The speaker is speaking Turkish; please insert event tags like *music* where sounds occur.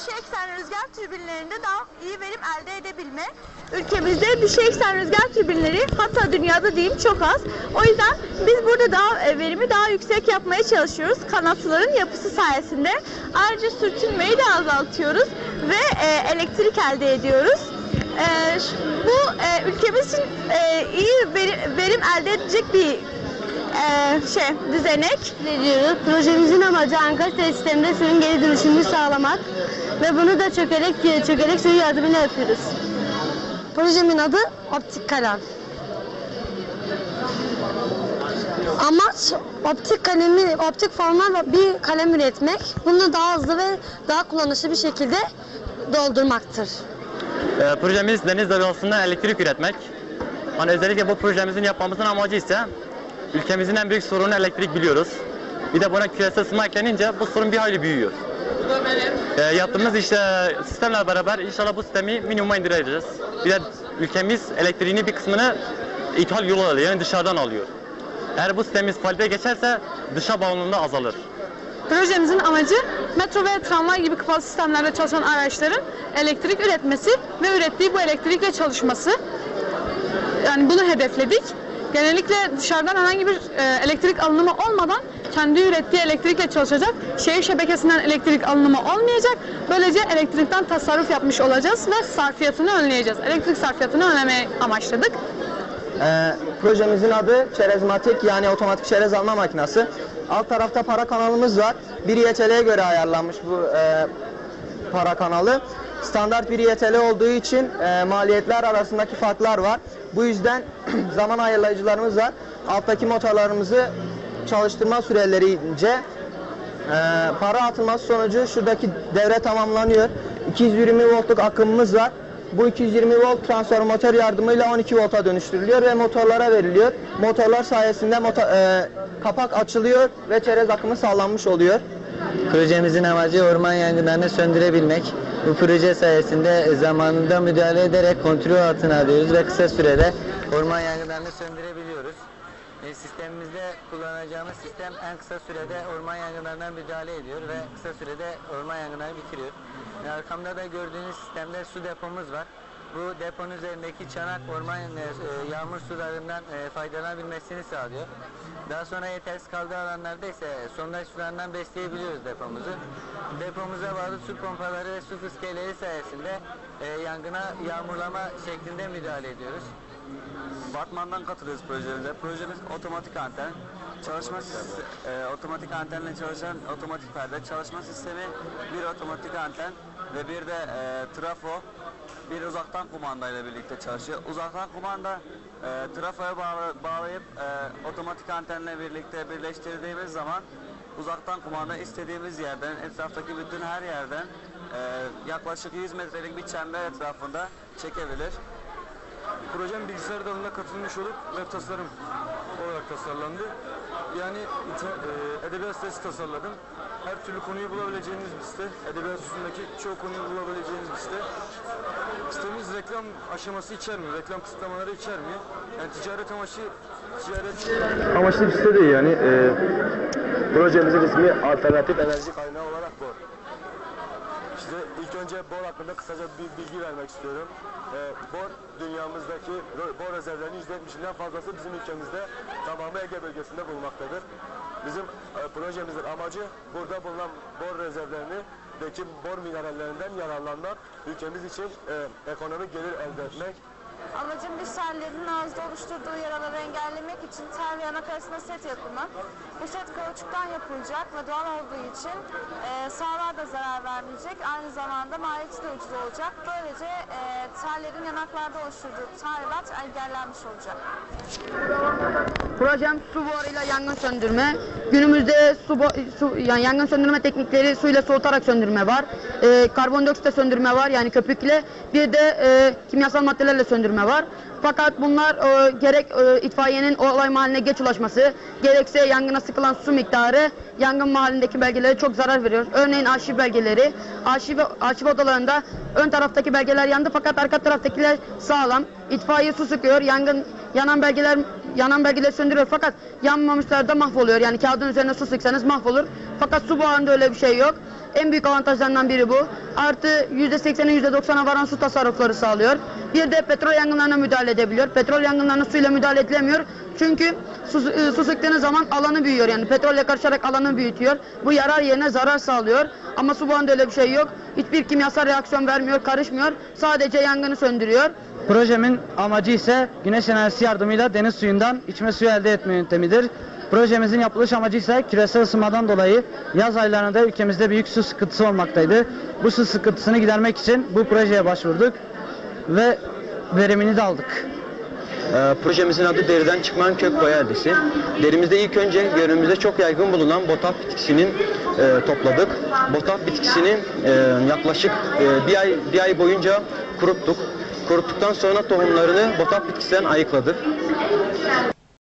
dişi eksen rüzgar türbinlerinde daha iyi verim elde edebilme. Ülkemizde dişi eksen rüzgar türbinleri hatta dünyada diyeyim çok az. O yüzden biz burada daha e, verimi daha yüksek yapmaya çalışıyoruz kanatların yapısı sayesinde. Ayrıca sürtünmeyi de azaltıyoruz ve e, elektrik elde ediyoruz. E, bu e, ülkemiz için e, iyi veri- verim elde edecek bir e, şey düzenek. ediyoruz. Projemizin amacı Ankara tesislerinde suyun geri dönüşümünü sağlamak ve bunu da çökerek çökerek suyu yardımıyla yapıyoruz. Projemin adı Optik Kalem. Amaç optik kalemi, optik forma bir kalem üretmek. Bunu daha hızlı ve daha kullanışlı bir şekilde doldurmaktır. Ee, projemiz deniz dalgasından elektrik üretmek. Hani özellikle bu projemizin yapmamızın amacı ise ülkemizin en büyük sorunu elektrik biliyoruz. Bir de buna küresel ısınma eklenince bu sorun bir hayli büyüyor. Ee, yaptığımız işte sistemle beraber inşallah bu sistemi minimuma indireceğiz. Bir de ülkemiz elektriğini bir kısmını ithal yolu alıyor yani dışarıdan alıyor. Eğer bu sistemimiz faaliyete geçerse dışa bağımlılığı azalır. Projemizin amacı metro ve tramvay gibi kapalı sistemlerde çalışan araçların elektrik üretmesi ve ürettiği bu elektrikle çalışması. Yani bunu hedefledik. Genellikle dışarıdan herhangi bir e, elektrik alınımı olmadan kendi ürettiği elektrikle çalışacak. Şehir şebekesinden elektrik alınımı olmayacak. Böylece elektrikten tasarruf yapmış olacağız ve sarfiyatını önleyeceğiz. Elektrik sarfiyatını önlemeyi amaçladık. Ee, projemizin adı çerezmatik yani otomatik çerez alma makinesi. Alt tarafta para kanalımız var. Bir YTL'ye göre ayarlanmış bu e, para kanalı. Standart bir YTL olduğu için e, maliyetler arasındaki farklar var. Bu yüzden *clears throat* zaman ayarlayıcılarımız var. Alttaki motorlarımızı çalıştırma sürelerince e, para atılması sonucu şuradaki devre tamamlanıyor. 220 voltluk akımımız var. Bu 220 volt transformatör yardımıyla 12 volta dönüştürülüyor ve motorlara veriliyor. Motorlar sayesinde motor, e, kapak açılıyor ve çerez akımı sağlanmış oluyor. Projemizin amacı orman yangınlarını söndürebilmek. Bu proje sayesinde zamanında müdahale ederek kontrol altına alıyoruz ve kısa sürede orman yangınlarını söndürebiliyoruz. E, sistemimizde kullanacağımız sistem en kısa sürede orman yangınlarına müdahale ediyor ve kısa sürede orman yangınlarını bitiriyor. E, arkamda da gördüğünüz sistemde su depomuz var. Bu deponun üzerindeki çanak orman e, yağmur sularından faydalanabilmesini sağlıyor. Daha sonra yetersiz kaldığı alanlarda ise sondaj sularından besleyebiliyoruz depomuzu. Depomuza bağlı su pompaları ve su fıskiyeleri sayesinde e, yangına yağmurlama şeklinde müdahale ediyoruz. Batman'dan katılıyoruz projemize. Projemiz otomatik anten. Çalışma e, otomatik antenle çalışan otomatik perde. Çalışma sistemi bir otomatik anten ve bir de e, trafo. Bir uzaktan kumanda ile birlikte çalışıyor. Uzaktan kumanda e, trafoya bağla- bağlayıp e, otomatik antenle birlikte birleştirdiğimiz zaman uzaktan kumanda istediğimiz yerden, etraftaki bütün her yerden e, yaklaşık 100 metrelik bir çember etrafında çekebilir. Projem bilgisayar dalına katılmış olup web tasarım olarak tasarlandı. Yani e, edebiyat sitesi tasarladım. Her türlü konuyu bulabileceğiniz bir site. Edebiyat üstündeki çoğu konuyu bulabileceğiniz bir site. Sitemiz reklam aşaması içermiyor, reklam kısıtlamaları içermiyor. Yani ticaret amaçlı ticaret amaçlı bir site değil yani. E, projemizin ismi alternatif enerji kaynağı olarak bu. Size ilk önce bor hakkında kısaca bir bilgi vermek istiyorum. Ee, bor dünyamızdaki bor rezervlerinin %70'inden fazlası bizim ülkemizde tamamı Ege bölgesinde bulunmaktadır. Bizim e, projemizin amacı burada bulunan bor rezervlerini deki bor minerallerinden yararlanmak, ülkemiz için e, ekonomik gelir elde etmek, Amacım bir sellerin ağızda oluşturduğu yaraları engellemek için tel ve yanak arasında set yapımı. Bu set kauçuktan yapılacak ve doğal olduğu için e, sağlığa da zarar vermeyecek. Aynı zamanda maliyeti de ucuz olacak. Böylece e, tellerin yanaklarda oluşturduğu tahribat engellenmiş olacak. Projem su buharıyla yangın söndürme. Günümüzde su, su yani yangın söndürme teknikleri suyla soğutarak söndürme var. Ee, karbondioksitle söndürme var yani köpükle. Bir de e, kimyasal maddelerle söndürme var. Fakat bunlar e, gerek e, itfaiyenin olay mahalline geç ulaşması, gerekse yangına sıkılan su miktarı yangın mahallindeki belgelere çok zarar veriyor. Örneğin arşiv belgeleri, arşiv, arşiv odalarında ön taraftaki belgeler yandı fakat arka taraftakiler sağlam. İtfaiye su sıkıyor, yangın yanan belgeler yanan belgeleri söndürüyor fakat yanmamışlar da mahvoluyor. Yani kağıdın üzerine su sıksanız mahvolur. Fakat su buharında öyle bir şey yok. En büyük avantajlarından biri bu. Artı %80'e %90'a varan su tasarrufları sağlıyor. Bir de petrol yangınlarına müdahale edebiliyor. Petrol yangınlarına suyla müdahale edilemiyor. Çünkü su, e, su sıktığınız zaman alanı büyüyor. Yani petrolle karışarak alanı büyütüyor. Bu yarar yerine zarar sağlıyor. Ama su buharında öyle bir şey yok. Hiçbir kimyasal reaksiyon vermiyor, karışmıyor. Sadece yangını söndürüyor. Projemin amacı ise güneş enerjisi yardımıyla deniz suyundan içme suyu elde etme yöntemidir. Projemizin yapılış amacı ise küresel ısınmadan dolayı yaz aylarında ülkemizde büyük su sıkıntısı olmaktaydı. Bu su sıkıntısını gidermek için bu projeye başvurduk ve verimini de aldık. Ee, projemizin adı deriden çıkman kök boya. Derimizde ilk önce yöremizde çok yaygın bulunan botaf bitkisinin e, topladık. Botaf bitkisini e, yaklaşık e, bir ay bir ay boyunca kuruttuk. Kuruttuktan sonra tohumlarını botaf bitkisinden ayıkladık.